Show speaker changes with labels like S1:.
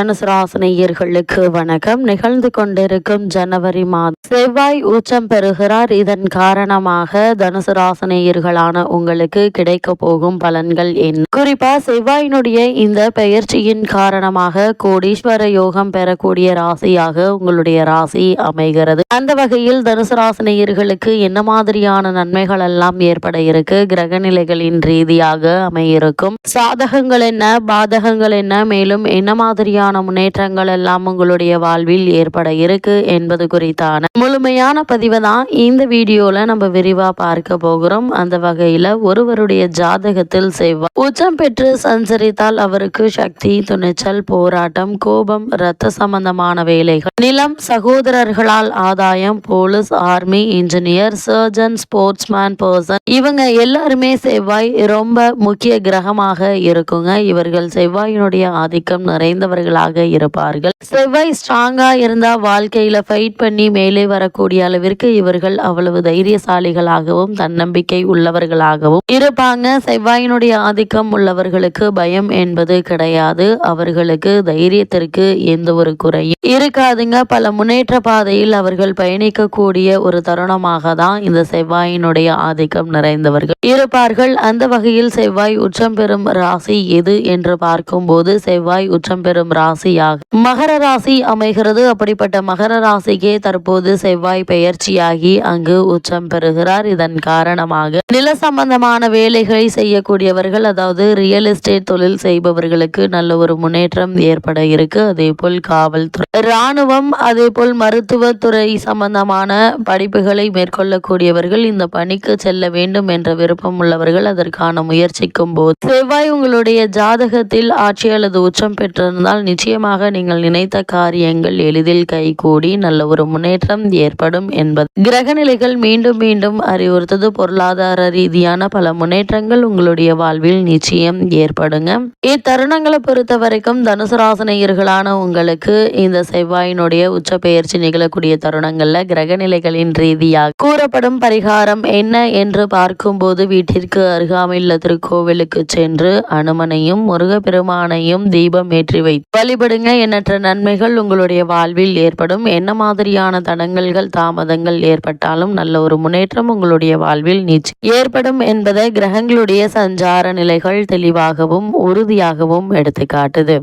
S1: தனுசுராசனையர்களுக்கு வணக்கம். நிகழ்ந்து கொண்டிருக்கும் ஜனவரி மாதம் செவ்வாய் உச்சம் பெறுகிறார். இதன் காரணமாக தனுசு ராசினியர்களான உங்களுக்கு கிடைக்க போகும் பலன்கள் என்ன? குறிப்பா செவ்வாயினுடைய இந்த பெயர்ச்சியின் காரணமாக கோடீஸ்வர யோகம் பெறக்கூடிய ராசியாக உங்களுடைய ராசி அமைகிறது. அந்த வகையில் தனுசு ராசினியர்களுக்கு என்ன மாதிரியான நன்மைகள் எல்லாம் ஏற்பட இருக்கு? கிரக நிலைகளின் ரீதியாக அமையிருக்கும். சாதகங்கள் என்ன? பாதகங்கள் என்ன? மேலும் என்ன மாதிரியான முன்னேற்றங்கள் எல்லாம் உங்களுடைய வாழ்வில் ஏற்பட இருக்கு என்பது குறித்தான முழுமையான பதிவை தான் இந்த வீடியோல நம்ம விரிவா பார்க்க போகிறோம். அந்த வகையில ஒருவருடைய ஜாதகத்தில் செவ்வாய் உச்சம் பெற்று சஞ்சரித்தால் அவருக்கு சக்தி துணிச்சல் போராட்டம் கோபம் இரத்த சம்பந்தமான வேலைகள் நிலம் சகோதரர்களால் ஆதாயம் police army engineer surgeon sportsman person இவங்க எல்லாருமே செவ்வாய் ரொம்ப முக்கிய கிரகமாக இருக்குங்க. இவர்கள் செவ்வாயினுடைய ஆதிக்கம் நிறைந்தவர்களாக இருப்பார்கள். செவ்வாய் ஸ்ட்ராங்கா இருந்தா வாழ்க்கையில ஃபைட் பண்ணி மேலே வரக்கூடிய அளவிற்கு இவர்கள் அவ்வளவு தைரியசாலிகளாகவும் தன்னம்பிக்கை உள்ளவர்களாகவும் இருப்பாங்க. செவ்வாயினுடைய ஆதிக்கம் உள்ளவர்களுக்கு பயம் என்பது கிடையாது. அவர்களுக்கு தைரியத்திற்கு எந்த ஒரு குறையும் இருக்காதுங்க. பல முன்னேற்ற பாதையில் அவர்கள் பயணிக்கக்கூடிய ஒரு தருணமாக தான் இந்த செவ்வாயினுடைய ஆதிக்கம் நிறைந்தவர்கள் இருப்பார்கள். அந்த வகையில் செவ்வாய் உச்சம் பெறும் ராசி எது என்று பார்க்கும்போது செவ்வாய் உச்சம் பெறும் ராசி ராசியாக மகர ராசி அமைகிறது. அப்படிப்பட்ட மகர ராசிக்கே தற்போது செவ்வாய் பெயர்ச்சியாகி அங்கு உச்சம் பெறுகிறார். இதன் காரணமாக நில சம்பந்தமான வேலைகளை செய்யக்கூடியவர்கள் அதாவது ரியல் எஸ்டேட் தொழில் செய்பவர்களுக்கு நல்ல ஒரு முன்னேற்றம் ஏற்பட இருக்கு. அதே போல் காவல்துறை இராணுவம் அதே போல் மருத்துவத்துறை சம்பந்தமான படிப்புகளை மேற்கொள்ளக்கூடியவர்கள் இந்த பணிக்கு செல்ல வேண்டும் என்ற விருப்பம் உள்ளவர்கள் அதற்கான முயற்சிக்கும் போது செவ்வாய் உங்களுடைய ஜாதகத்தில் ஆட்சி அல்லது உச்சம் பெற்றிருந்தால் நிச்சயமாக நீங்கள் நினைத்த காரியங்கள் எளிதில் கைகூடி நல்ல ஒரு முன்னேற்றம் ஏற்படும் என்பது. கிரகநிலைகள் மீண்டும் மீண்டும் அறிவுறுத்தது பொருளாதார ரீதியான பல முன்னேற்றங்கள் உங்களுடைய வாழ்வில் நிச்சயம் ஏற்படுங்க. இத்தருணங்களை பொறுத்த வரைக்கும் தனுசு ராசனையர்களான உங்களுக்கு இந்த செவ்வாயினுடைய உச்ச பெயர்ச்சி நிகழக்கூடிய தருணங்கள்ல கிரகநிலைகளின் ரீதியாக கூறப்படும் பரிகாரம் என்ன என்று பார்க்கும்போது வீட்டிற்கு அருகாமையில் திருக்கோவிலுக்கு சென்று அனுமனையும் முருகப்பெருமானையும் தீபம் ஏற்றி வைத்து வழிபடுங்க எண்ணற்ற நன்மைகள் உங்களுடைய வாழ்வில் ஏற்படும். என்ன மாதிரியான தடங்கல்கள் தாமதங்கள் ஏற்பட்டாலும் நல்ல ஒரு முன்னேற்றம் உங்களுடைய வாழ்வில் நீச்சு ஏற்படும் என்பதை கிரகங்களுடைய சஞ்சார நிலைகள் தெளிவாகவும் உறுதியாகவும் எடுத்து காட்டுது